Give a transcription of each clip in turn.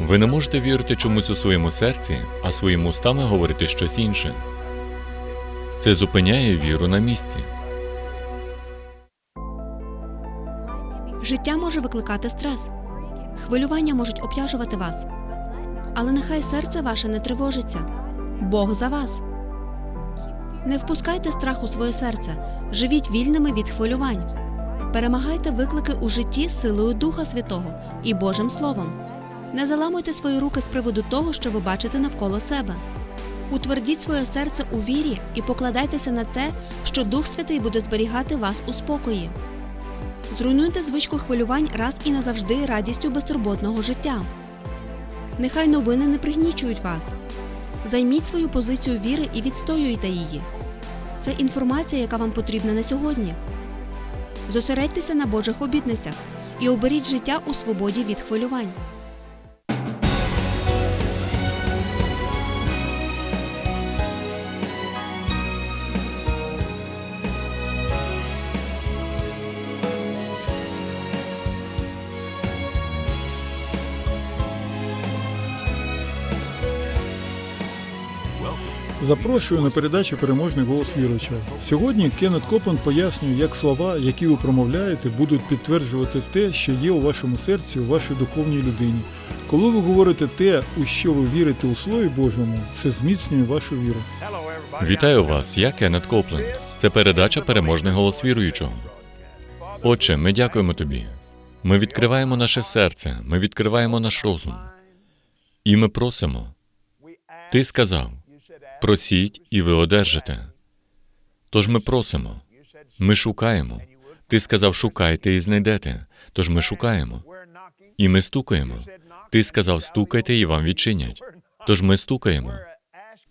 Ви не можете вірити чомусь у своєму серці, а своїми устами говорити щось інше. Це зупиняє віру на місці. Життя може викликати стрес. Хвилювання можуть обтяжувати вас. Але нехай серце ваше не тривожиться. Бог за вас. Не впускайте страх у своє серце. Живіть вільними від хвилювань. Перемагайте виклики у житті силою Духа Святого і Божим Словом. Не заламуйте свої руки з приводу того, що ви бачите навколо себе. Утвердіть своє серце у вірі і покладайтеся на те, що Дух Святий буде зберігати вас у спокої. Зруйнуйте звичку хвилювань раз і назавжди радістю безтурботного життя. Нехай новини не пригнічують вас. Займіть свою позицію віри і відстоюйте її. Це інформація, яка вам потрібна на сьогодні. Зосередьтеся на Божих обітницях і оберіть життя у свободі від хвилювань. Запрошую на передачу Переможний голос віруючого. Сьогодні Кеннет Копленд пояснює, як слова, які ви промовляєте, будуть підтверджувати те, що є у вашому серці, у вашій духовній людині. Коли ви говорите те, у що ви вірите у Слові Божому, це зміцнює вашу віру. Вітаю вас, я Кеннет Копленд. Це передача Переможний голос віруючого. Отче, ми дякуємо тобі. Ми відкриваємо наше серце, ми відкриваємо наш розум. І ми просимо. Ти сказав: просіть, і ви одержите. Тож ми просимо, ми шукаємо. Ти сказав, шукайте і знайдете. Тож ми шукаємо. І ми стукаємо. Ти сказав, стукайте, і вам відчинять. Тож ми стукаємо.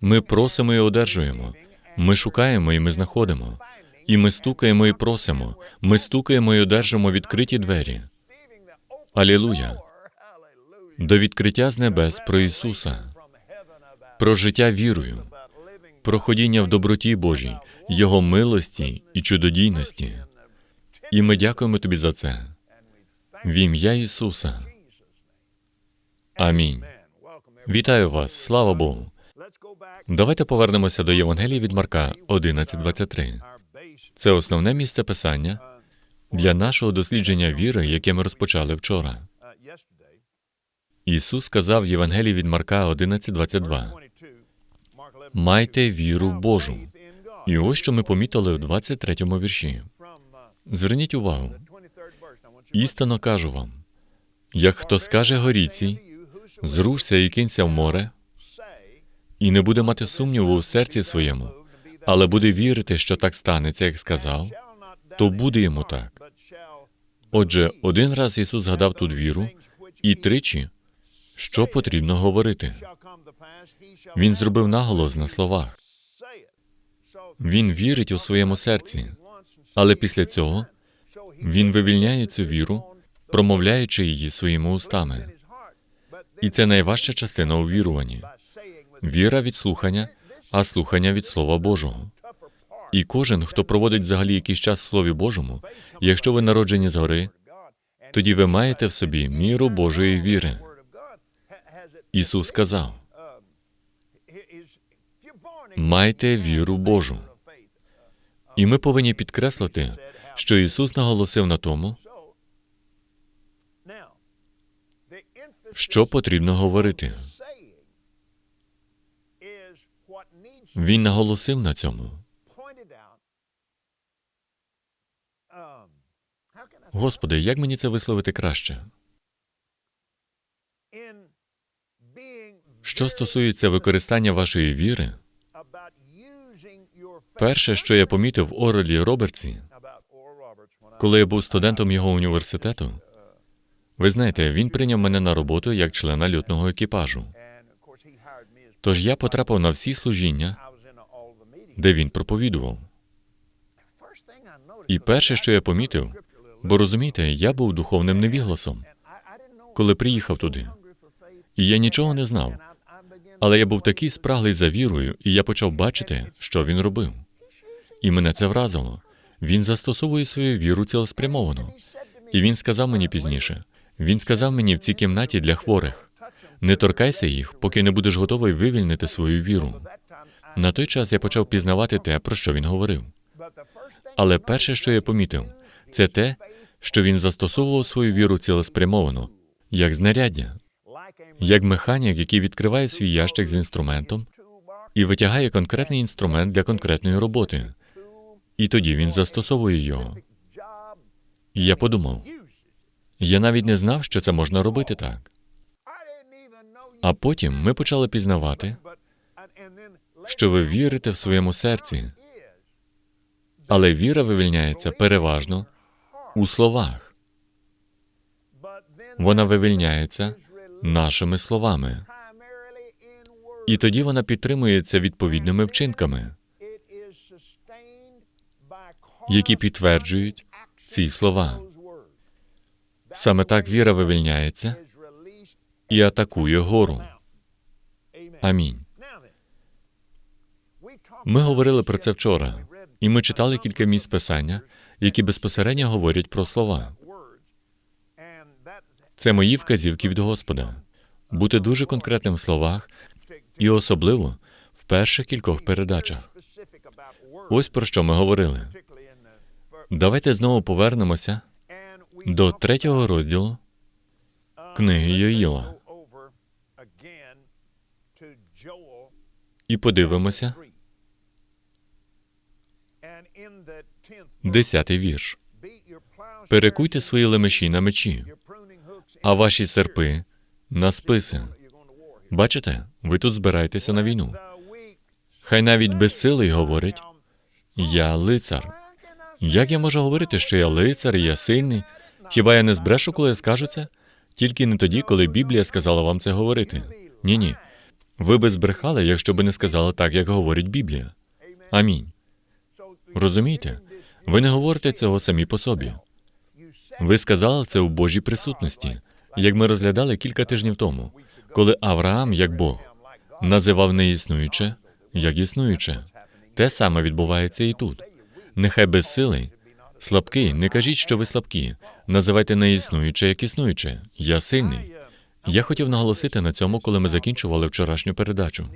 Ми просимо і одержуємо. Ми шукаємо і ми знаходимо. І ми стукаємо і просимо. Ми стукаємо і одержимо відкриті двері. Алілуя! До відкриття з небес про Ісуса, про життя вірою, про ходіння в доброті Божій, Його милості і чудодійності. І ми дякуємо тобі за це. В ім'я Ісуса. Амінь. Вітаю вас, слава Богу. Давайте повернемося до Євангелії від Марка 11.23. Це основне місце писання для нашого дослідження віри, яке ми розпочали вчора. Ісус сказав в Євангелії від Марка 11.22. Майте віру Божу. І ось що ми помітили в 23-му вірші. Зверніть увагу. Істинно кажу вам: як хто скаже горіці, зрушся і кинься в море, і не буде мати сумніву у серці своєму, але буде вірити, що так станеться, як сказав, то буде йому так. Отже, один раз Ісус згадав тут віру, і тричі, що потрібно говорити. Він зробив наголос на словах. Він вірить у своєму серці, але після цього він вивільняє цю віру, промовляючи її своїми устами. І це найважча частина у віруванні. Віра від слухання, а слухання від Слова Божого. І кожен, хто проводить взагалі якийсь час в Слові Божому, якщо ви народжені згори, тоді ви маєте в собі міру Божої віри. Ісус сказав: майте віру Божу. І ми повинні підкреслити, що Ісус наголосив на тому, що потрібно говорити. Він наголосив на цьому. Господи, як мені це висловити краще? Що стосується використання вашої віри, перше, що я помітив в Орелі Робертсі, коли я був студентом його університету, ви знаєте, він прийняв мене на роботу як члена льотного екіпажу. Тож я потрапив на всі служіння, де він проповідував. І перше, що я помітив, бо розумієте, я був духовним невігласом, коли приїхав туди. І я нічого не знав. Але я був такий спраглий за вірою, і я почав бачити, що він робив. І мене це вразило. Він застосовує свою віру цілеспрямовано. І він сказав мені пізніше: Він сказав мені в цій кімнаті для хворих: не торкайся їх, поки не будеш готовий вивільнити свою віру. На той час я почав пізнавати те, про що він говорив. Але перше, що я помітив, це те, що він застосовував свою віру цілеспрямовано, як знаряддя, як механік, який відкриває свій ящик з інструментом і витягає конкретний інструмент для конкретної роботи. І тоді він застосовує його. І я подумав, я навіть не знав, що це можна робити так. А потім ми почали пізнавати, що ви вірите в своєму серці, але віра вивільняється переважно у словах. Вона вивільняється нашими словами, і тоді вона підтримується відповідними вчинками, які підтверджують ці слова. Саме так віра вивільняється і атакує гору. Амінь. Ми говорили про це вчора, і ми читали кілька місць писання, які безпосередньо говорять про слова. Це мої вказівки від Господа. Бути дуже конкретним в словах і особливо в перших кількох передачах. Ось про що ми говорили. Давайте знову повернемося до третього розділу книги Йоїла і подивимося десятий вірш. Перекуйте свої лемеші на мечі, а ваші серпи на списи. Бачите, ви тут збираєтеся на війну. Хай навіть безсилий говорить: я лицар. Як я можу говорити, що я лицар, і я сильний? Хіба я не збрешу, коли я скажу це? Тільки не тоді, коли Біблія сказала вам це говорити. Ні, ні. Ви би збрехали, якщо би не сказали так, як говорить Біблія. Амінь. Розумієте? Ви не говорите цього самі по собі. Ви сказали це у Божій присутності, як ми розглядали кілька тижнів тому, коли Авраам, як Бог, називав неіснуюче як існуюче. Те саме відбувається і тут. Нехай безсилий, слабкий, не кажіть, що ви слабкі. Називайте неіснуюче як існуюче. Я сильний. Я хотів наголосити на цьому, коли ми закінчували вчорашню передачу.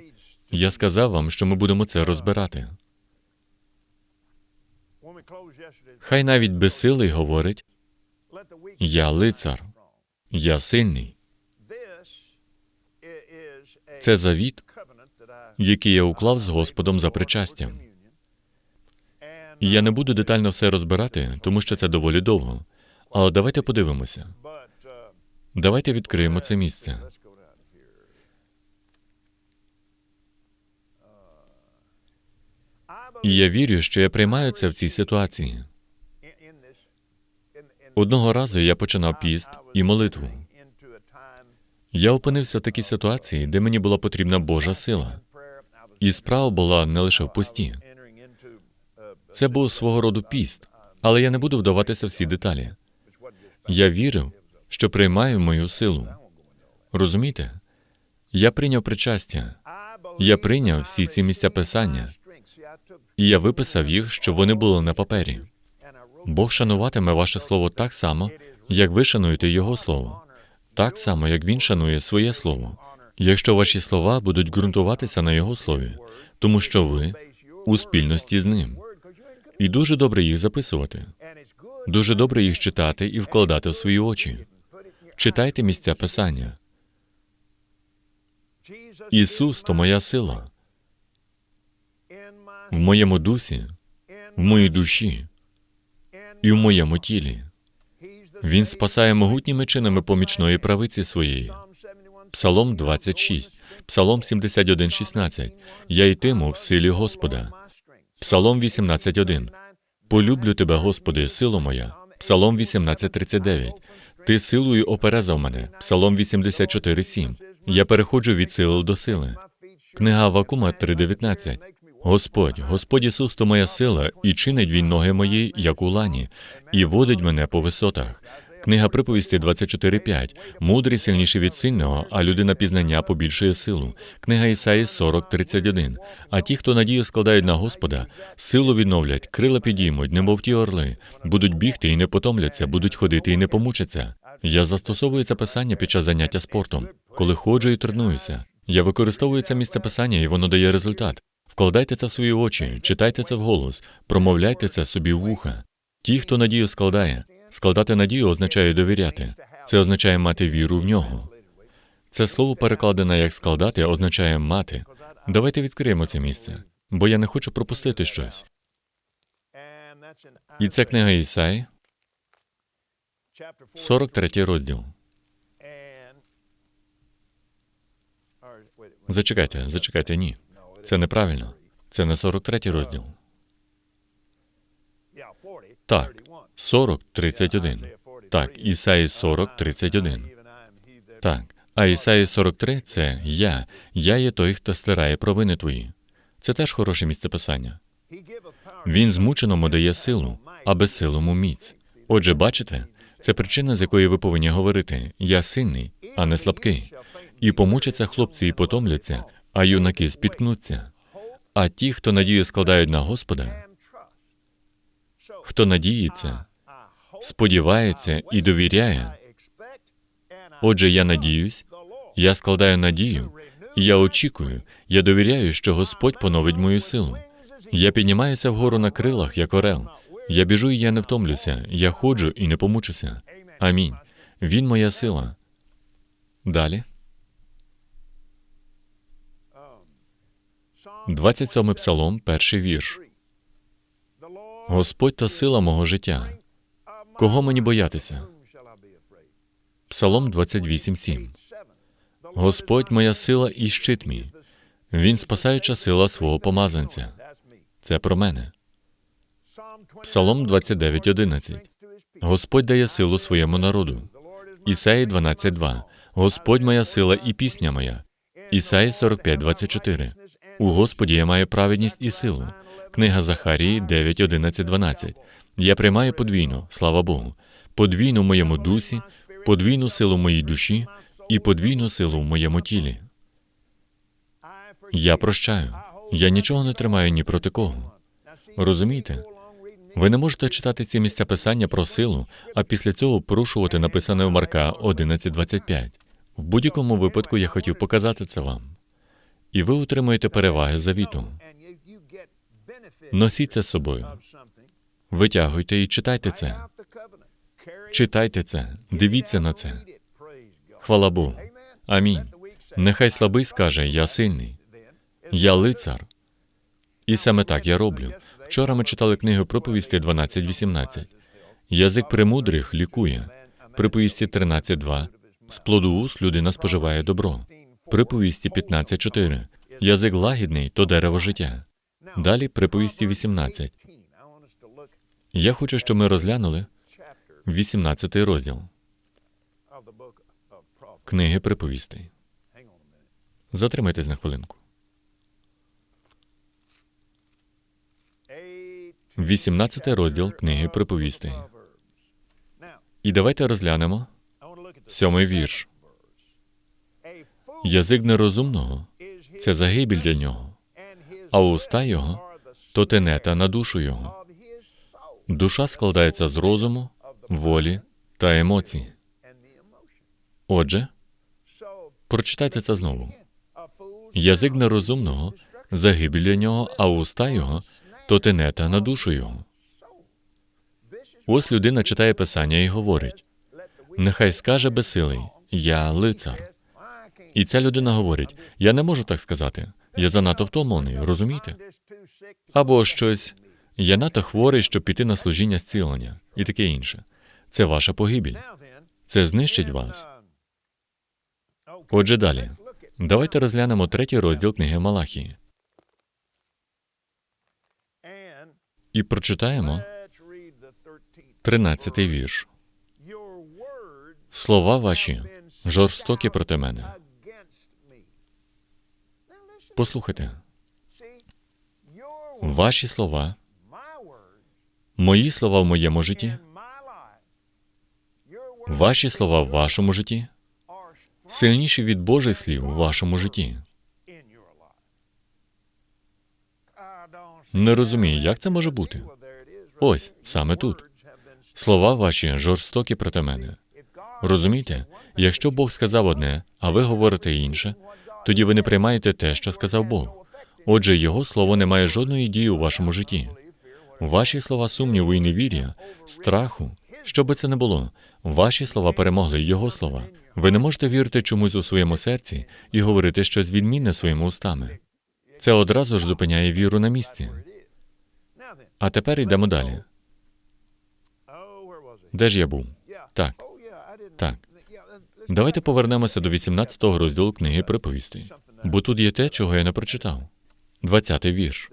Я сказав вам, що ми будемо це розбирати. Хай навіть безсилий говорить: я лицар, я сильний. Це завіт, який я уклав з Господом за причастям. Я не буду детально все розбирати, тому що це доволі довго. Але давайте подивимося. Давайте відкриємо це місце. Я вірю, що я приймаю це в цій ситуації. Одного разу я починав піст і молитву. Я опинився в такій ситуації, де мені була потрібна Божа сила. І справа була не лише в пості. Це був свого роду піст, але я не буду вдаватися в всі деталі. Я вірив, що приймаю мою силу. Розумієте? Я прийняв причастя, я прийняв всі ці місця писання, і я виписав їх, щоб вони були на папері. Бог шануватиме ваше слово так само, як ви шануєте Його слово, так само, як Він шанує своє слово. Якщо ваші слова будуть ґрунтуватися на Його слові, тому що ви у спільності з ним. І дуже добре їх записувати. Дуже добре їх читати і вкладати в свої очі. Читайте місця писання. Ісус то моя сила в моєму дусі, в моїй душі і в моєму тілі. Він спасає могутніми чинами помічної правиці своєї. Псалом 26, Псалом 71, 16. Я йтиму в силі Господа. Псалом 18.1. Полюблю тебе, Господи, сило моя. Псалом 18.39. Ти силою оперезав мене. Псалом 84.7. Я переходжу від сили до сили. Книга Авакума 3.19. Господь, Господь Ісус, то моя сила, і чинить він ноги мої, як у лані, і водить мене по висотах. Книга приповісті 24.5. Мудрий сильніший від сильного, а людина пізнання побільшує силу. Книга Ісаї 40.31. А ті, хто надію складають на Господа, силу відновлять, крила підіймуть, немов ті орли, будуть бігти і не потомляться, будуть ходити і не помучаться. Я застосовую це писання під час заняття спортом, коли ходжу і тренуюся. Я використовую це місце писання, і воно дає результат. Вкладайте це в свої очі, читайте це вголос, промовляйте це собі в вуха. Ті, хто надію складає, складати надію означає довіряти. Це означає мати віру в нього. Це слово перекладене як складати означає мати. Давайте відкриємо це місце, бо я не хочу пропустити щось. І це книга Ісаї, 43 розділ. Зачекайте, зачекайте, ні. Це неправильно. Це не 43 розділ. Так, 40, 31. Так, Ісаї 40, 31. Так. А Ісаї 43 – це я. Я є той, хто стирає провини твої. Це теж хороше місце писання. Він змученому дає силу, а безсилому міць. Отже, бачите, це причина, з якої ви повинні говорити: я сильний, а не слабкий. І помучаться хлопці і потомляться, а юнаки спіткнуться. А ті, хто надію складають на Господа, хто надіється, сподівається і довіряє. Отже, я надіюсь, я складаю надію, я очікую, я довіряю, що Господь поновить мою силу. Я піднімаюся вгору на крилах, як орел. Я біжу, і я не втомлюся. Я ходжу і не помучуся. Амінь. Він моя сила. Далі. 27 псалом, перший вірш. Господь та сила мого життя. Кого мені боятися? Псалом 28.7. Господь моя сила і щит мій. Він спасаюча сила свого помазанця. Це про мене. Псалом 29.11. Господь дає силу своєму народу. Ісаї 12.2. Господь моя сила і пісня моя. Ісаї 45.24. У Господі я маю праведність і силу. Книга Захарії 9, 11, 12. Я приймаю подвійну, слава Богу, подвійну в моєму дусі, подвійну силу в моїй душі і подвійну силу в моєму тілі. Я прощаю. Я нічого не тримаю ні проти кого. Розумієте? Ви не можете читати ці місця писання про силу, а після цього порушувати написане в Марка 11.25. В будь-якому випадку я хотів показати це вам. І ви отримуєте переваги завіту. Носіть це з собою. Витягуйте і читайте це. Читайте це, дивіться на це. Хвала Богу. Амінь. Нехай слабий скаже: Я сильний, я лицар. І саме так я роблю. Вчора ми читали книгу проповісти 12.18. Язик премудрих лікує. Приповісті 13.2. З плоду уст людина споживає добро. Приповісті 15.4. Язик лагідний то дерево життя. Далі приповісті 18. Я хочу, щоб ми розглянули 18 розділ книги приповістей. Затримайтесь на хвилинку. 18 розділ книги приповістей. І давайте розглянемо сьомий вірш. Язик нерозумного це загибель для нього, а уста його то тенета на душу його. Душа складається з розуму, волі та емоцій. Отже, прочитайте це знову. Язик нерозумного загибель для нього, а уста його то тенета на душу його. Ось людина читає писання і говорить: нехай скаже безсилий, я лицар. І ця людина говорить: я не можу так сказати. Я занадто втомлений, розумієте? Або щось, я надто хворий, щоб піти на служіння зцілення, і таке інше. Це ваша погибель. Це знищить вас. Отже, далі. Давайте розглянемо третій розділ книги Малахії і прочитаємо 13-й вірш. Слова ваші жорстокі проти мене. Послухайте, ваші слова, мої слова в моєму житті, ваші слова в вашому житті сильніші від Божих слів в вашому житті. Не розумію, як це може бути. Ось саме тут. Слова ваші жорстокі проти мене. Розумієте? Якщо Бог сказав одне, а ви говорите інше, тоді ви не приймаєте те, що сказав Бог. Отже, Його слово не має жодної дії у вашому житті. Ваші слова сумніву і невір'я, страху, що би це не було, ваші слова перемогли Його слова. Ви не можете вірити чомусь у своєму серці і говорити щось відмінне своїми устами. Це одразу ж зупиняє віру на місці. А тепер йдемо далі. Де ж я був? Так, так. Давайте повернемося до 18-го розділу книги приповістей, бо тут є те, чого я не прочитав. 20-й вірш.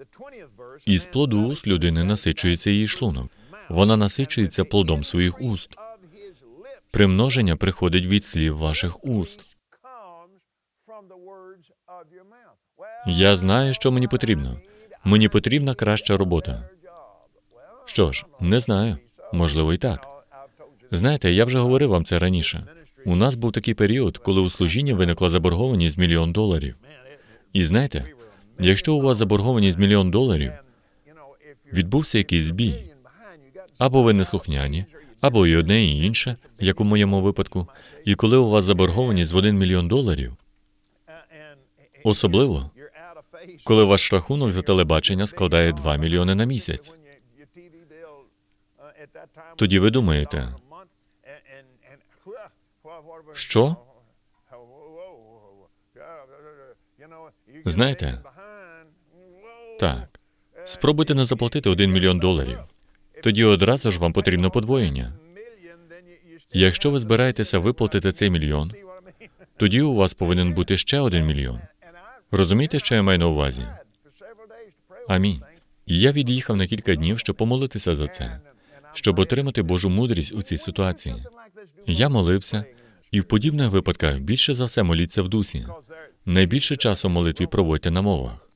Із плоду уст людини насичується її шлунок. Вона насичується плодом своїх уст. Примноження приходить від слів ваших уст. Я знаю, що мені потрібно. Мені потрібна краща робота. Що ж, не знаю. Можливо, і так. Знаєте, я вже говорив вам це раніше. У нас був такий період, коли у служінні виникла заборгованість мільйон доларів. І знаєте, якщо у вас заборгованість мільйон доларів, відбувся якийсь збій, або ви неслухняні, або і одне, і інше, як у моєму випадку. І коли у вас заборгованість в один мільйон доларів, особливо, коли ваш рахунок за телебачення складає 2 мільйони на місяць, тоді ви думаєте, що? Знаєте, Так. Спробуйте не заплатити 1 мільйон доларів. Тоді одразу ж вам потрібно подвоєння. Якщо ви збираєтеся виплатити цей мільйон, тоді у вас повинен бути ще один мільйон. Розумієте, що я маю на увазі? Амінь. І я від'їхав на кілька днів, щоб помолитися за це, щоб отримати Божу мудрість у цій ситуації. Я молився, і в подібних випадках більше за все моліться в дусі. Найбільше часу молитві проводьте на мовах.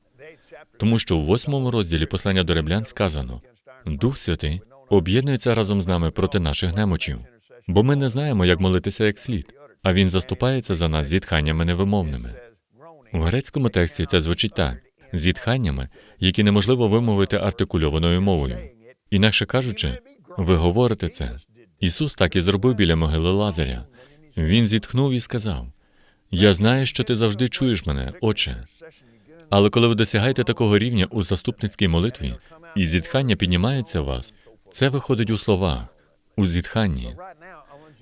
Тому що у восьмому розділі послання до римлян сказано: Дух Святий об'єднується разом з нами проти наших немочів, бо ми не знаємо, як молитися як слід, а він заступається за нас зітханнями невимовними. В грецькому тексті це звучить так: зітханнями, які неможливо вимовити артикульованою мовою. Інакше кажучи, ви говорите це. Ісус так і зробив біля могили Лазаря. Він зітхнув і сказав: Я знаю, що ти завжди чуєш мене, Отче. Але коли ви досягаєте такого рівня у заступницькій молитві, і зітхання піднімається в вас, це виходить у словах, у зітханні.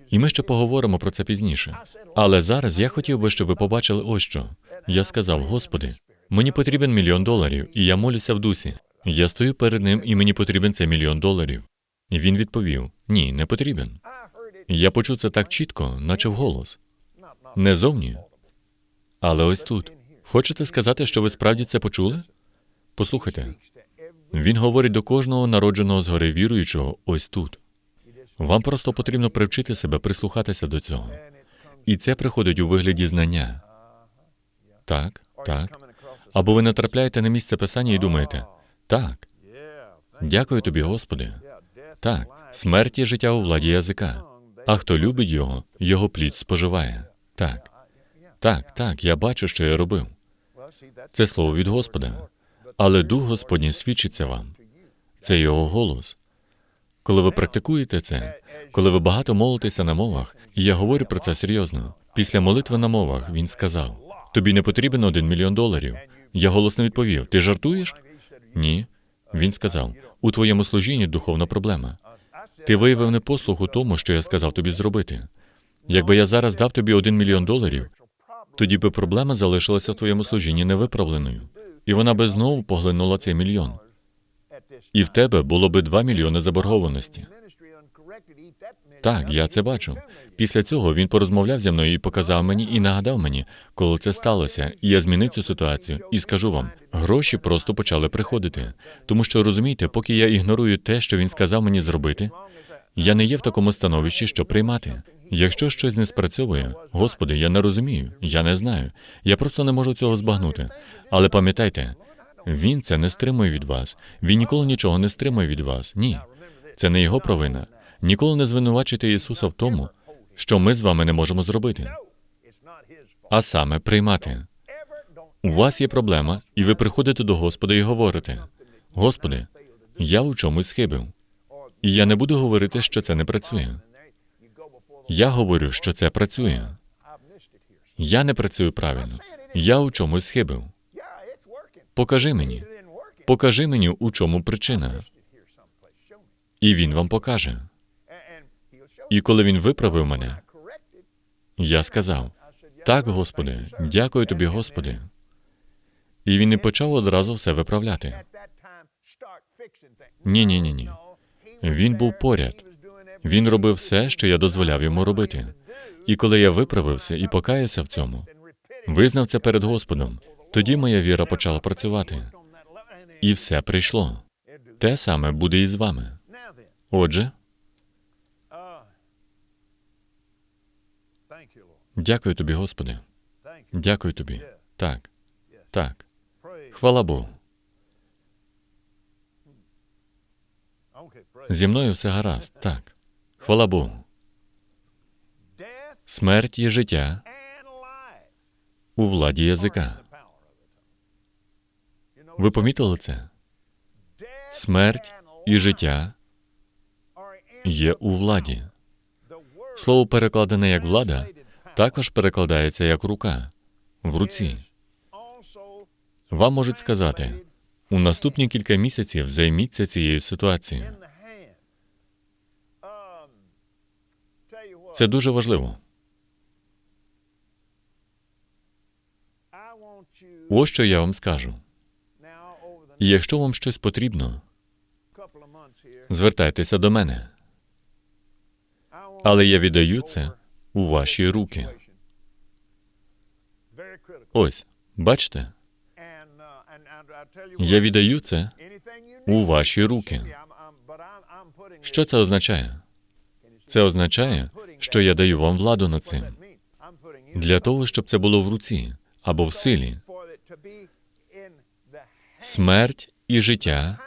І ми ще поговоримо про це пізніше. Але зараз я хотів би, щоб ви побачили ось що. Я сказав: Господи, мені потрібен мільйон доларів, і я молюся в дусі. Я стою перед ним, і мені потрібен цей мільйон доларів. І він відповів: Ні, не потрібен. Я почув це так чітко, наче вголос. Не зовні, але ось тут. Хочете сказати, що ви справді це почули? Послухайте. Він говорить до кожного народженого згори віруючого ось тут. Вам просто потрібно привчити себе прислухатися до цього. І це приходить у вигляді знання. Так, так. Або ви натрапляєте на місце писання і думаєте, так, дякую тобі, Господи. Так, смерть і життя у владі язика. А хто любить його, його плід споживає. Так, так, так, я бачу, що я робив. Це слово від Господа. Але Дух Господній свідчиться вам. Це його голос. Коли ви практикуєте це, коли ви багато молитеся на мовах, і я говорю про це серйозно. Після молитви на мовах він сказав: Тобі не потрібен один мільйон доларів. Я голосно відповів: Ти жартуєш? Ні. Він сказав: у твоєму служінні духовна проблема. Ти виявив непослух у тому, що я сказав тобі зробити. Якби я зараз дав тобі один мільйон доларів, тоді би проблема залишилася в твоєму служінні невиправленою, і вона би знову поглинула цей мільйон. І в тебе було би два мільйони заборгованості. Так, я це бачу. Після цього він порозмовляв зі мною і показав мені і нагадав мені, коли це сталося, і я змінив цю ситуацію. І скажу вам, гроші просто почали приходити. Тому що розумієте, поки я ігнорую те, що він сказав мені зробити, я не є в такому становищі, що приймати. Якщо щось не спрацьовує, Господи, я не розумію, я не знаю. Я просто не можу цього збагнути. Але пам'ятайте, він це не стримує від вас. Він ніколи нічого не стримує від вас. Ні. Це не його провина. Ніколи не звинувачуйте Ісуса в тому, що ми з вами не можемо зробити, а саме приймати. У вас є проблема, і ви приходите до Господа і говорите: Господи, я у чомусь схибив. І я не буду говорити, що це не працює. Я говорю, що це працює. Я не працюю правильно. Я у чомусь схибив. Покажи мені. Покажи мені, у чому причина. І він вам покаже. І коли він виправив мене, я сказав: так, Господи, дякую тобі, Господи. І він не почав одразу все виправляти. Ні, ні, ні, ні. Він був поряд. Він робив все, що я дозволяв йому робити. І коли я виправився і покаявся в цьому, визнав це перед Господом, тоді моя віра почала працювати, і все прийшло. Те саме буде і з вами. Отже, дякую тобі, Господи. Дякую тобі. Так, так. Хвала Богу. Зі мною все гаразд. Так. Хвала Богу. Смерть і життя у владі язика. Ви помітили це? Смерть і життя є у владі. Слово перекладене як влада також перекладається як рука в руці. Вам можуть сказати, у наступні кілька місяців займіться цією ситуацією. Це дуже важливо. Ось що я вам скажу. Якщо вам щось потрібно, звертайтеся до мене. Але я віддаю це у ваші руки. Ось, бачите, я віддаю це у ваші руки. Що це означає? Це означає, що я даю вам владу над цим для того, щоб це було в руці або в силі. Смерть і життя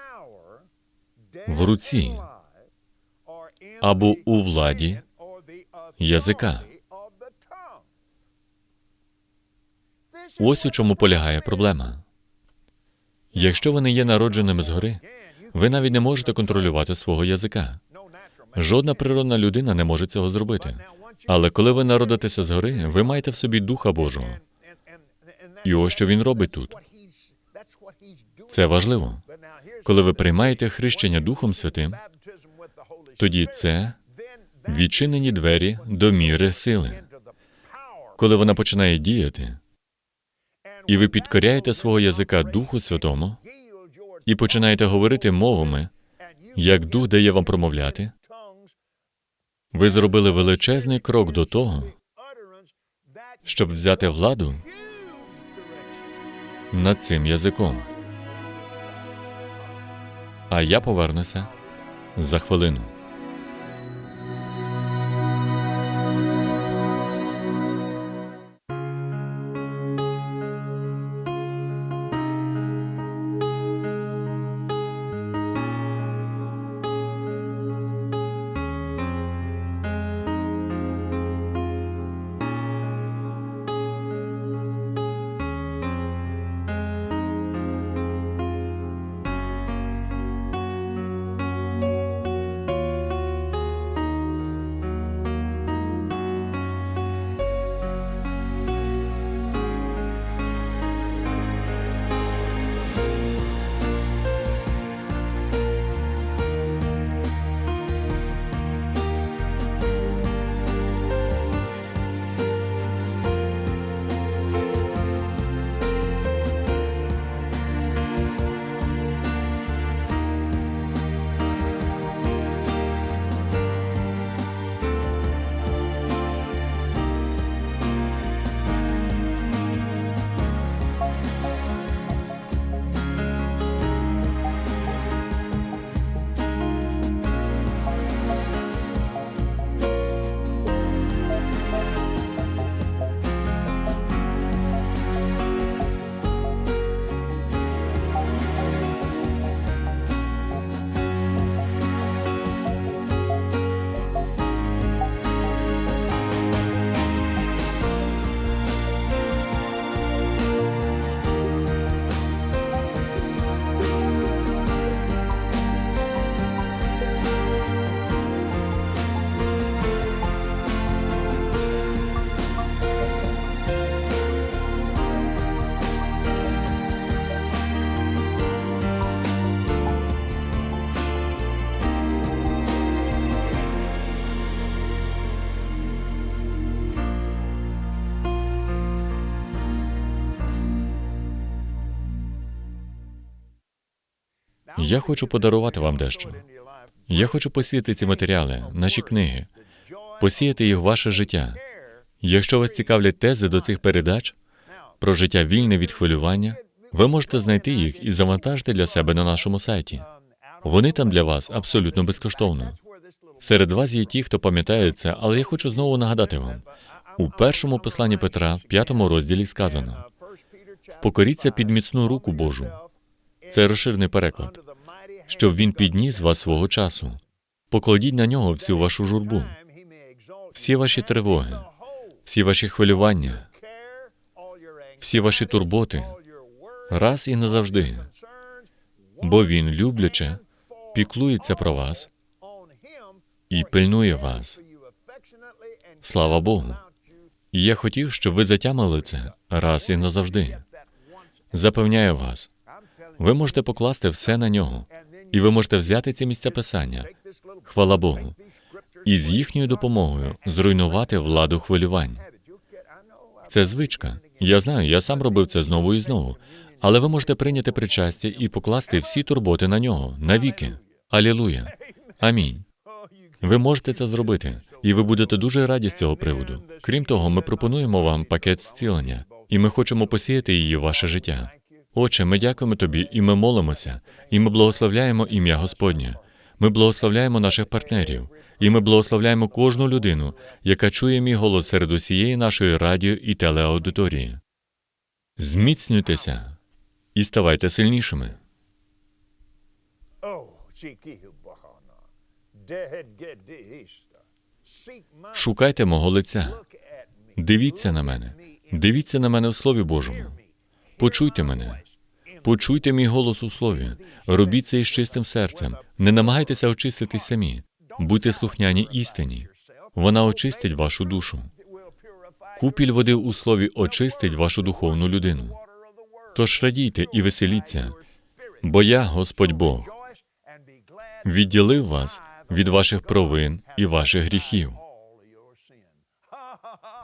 в руці або у владі язика. Ось у чому полягає проблема. Якщо ви не є народженими згори, ви навіть не можете контролювати свого язика. Жодна природна людина не може цього зробити. Але коли ви народитеся згори, ви маєте в собі Духа Божого. І ось що він робить тут. Це важливо. Коли ви приймаєте хрещення Духом Святим, тоді це відчинені двері до міри сили. Коли вона починає діяти, і ви підкоряєте свого язика Духу Святому і починаєте говорити мовами, як Дух дає вам промовляти, ви зробили величезний крок до того, щоб взяти владу над цим язиком. А я повернуся за хвилину. Я хочу подарувати вам дещо. Я хочу посіяти ці матеріали, наші книги, посіяти їх в ваше життя. Якщо вас цікавлять тези до цих передач про життя вільне від хвилювання, ви можете знайти їх і завантажити для себе на нашому сайті. Вони там для вас абсолютно безкоштовно. Серед вас є ті, хто пам'ятає це, але я хочу знову нагадати вам. У першому посланні Петра, в п'ятому розділі сказано: впокоріться під міцну руку Божу. Це розширений переклад, щоб він підніс вас свого часу. Покладіть на нього всю вашу журбу, всі ваші тривоги, всі ваші хвилювання, всі ваші турботи, раз і назавжди, бо він любляче піклується про вас і пильнує вас. Слава Богу. Я хотів, щоб ви затямили це раз і назавжди. Запевняю вас, ви можете покласти все на нього, і ви можете взяти ці місця писання, хвала Богу, і з їхньою допомогою зруйнувати владу хвилювань. Це звичка. Я знаю, я сам робив це знову і знову. Але ви можете прийняти причастя і покласти всі турботи на нього навіки. Алілуя. Амінь. Ви можете це зробити, і ви будете дуже раді з цього приводу. Крім того, ми пропонуємо вам пакет зцілення, і ми хочемо посіяти її в ваше життя. Отче, ми дякуємо тобі, і ми молимося, і ми благословляємо ім'я Господнє. Ми благословляємо наших партнерів, і ми благословляємо кожну людину, яка чує мій голос серед усієї нашої радіо і телеаудиторії. Зміцнюйтеся і ставайте сильнішими. Шукайте мого лиця. Дивіться на мене. Дивіться на мене в Слові Божому. Почуйте мене. Почуйте мій голос у слові. Робіть це із чистим серцем. Не намагайтеся очиститись самі. Будьте слухняні істині. Вона очистить вашу душу. Купіль води у слові очистить вашу духовну людину. Тож радійте і веселіться, бо я, Господь Бог, відділив вас від ваших провин і ваших гріхів.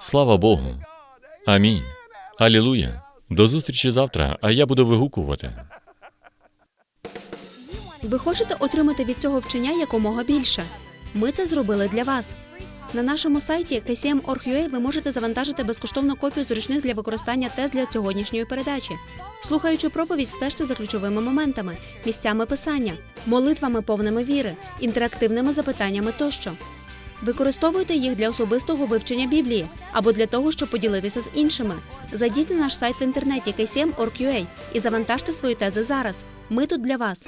Слава Богу. Амінь. Алілуя. До зустрічі завтра, а я буду вигукувати. Ви хочете отримати від цього вчення якомога більше? Ми це зробили для вас. На нашому сайті kcm.org.ua ви можете завантажити безкоштовну копію зручних для використання тез для сьогоднішньої передачі. Слухаючи проповідь, стежте за ключовими моментами, місцями писання, молитвами повними віри, інтерактивними запитаннями тощо. Використовуйте їх для особистого вивчення Біблії або для того, щоб поділитися з іншими. Зайдіть на наш сайт в інтернеті kcm.org.ua і завантажте свої тези зараз. Ми тут для вас.